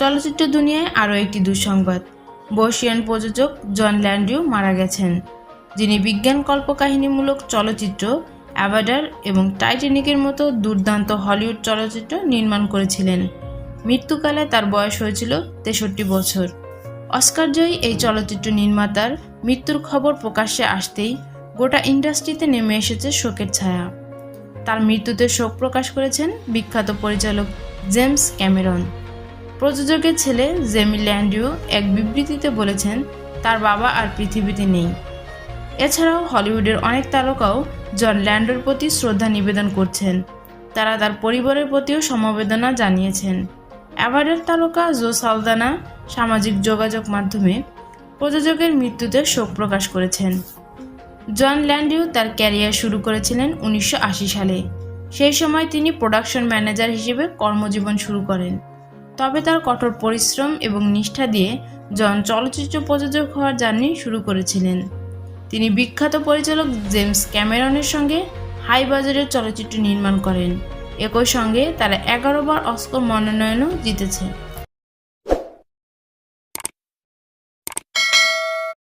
চলচ্চিত্র দুনিয়ায় আরও একটি দুঃসংবাদ। বর্ষিয়ান প্রযোজক জন ল্যান্ডিও মারা গেছেন। যিনি বিজ্ঞান কল্পকাহিনীমূলক চলচ্চিত্র, অ্যাভাডার এবং টাইটানিকের মতো দুর্দান্ত হলিউড চলচ্চিত্র নির্মাণ করেছিলেন। মৃত্যুকালে তার বয়স হয়েছিল তেষট্টি বছর। অস্কারজয়ী এই চলচ্চিত্র নির্মাতার মৃত্যুর খবর প্রকাশ্যে আসতেই গোটা ইন্ডাস্ট্রিতে নেমে এসেছে শোকের ছায়া। তার মৃত্যুতে শোক প্রকাশ করেছেন বিখ্যাত পরিচালক জেমস ক্যামেরন। প্রযোজকের ছেলে জেমি ল্যান্ডিও এক বিবৃতিতে বলেছেন, তার বাবা আর পৃথিবীতে নেই। এছাড়াও হলিউডের অনেক তারকাও জন ল্যান্ডোর প্রতি শ্রদ্ধা নিবেদন করছেন। তারা তার পরিবারের প্রতিও সমবেদনা জানিয়েছেন। অ্যাভার্ডের তারকা জো সালদানা সামাজিক যোগাযোগ মাধ্যমে প্রযোজকের মৃত্যুতে শোক প্রকাশ করেছেন। জন ল্যান্ডিও তার ক্যারিয়ার শুরু করেছিলেন উনিশশো আশি সালে। সেই সময় তিনি প্রোডাকশন ম্যানেজার হিসেবে কর্মজীবন শুরু করেন। তবে তার কঠোর পরিশ্রম এবং নিষ্ঠা দিয়ে জন চলচ্চিত্র প্রযোজক হওয়ার জার্নি শুরু করেছিলেন। তিনি বিখ্যাত পরিচালক জেমস ক্যামেরনের সঙ্গে হাই বাজারের চলচ্চিত্র নির্মাণ করেন। একই সঙ্গে তারা এগারো বার অস্কর মনোনয়নও জিতেছে।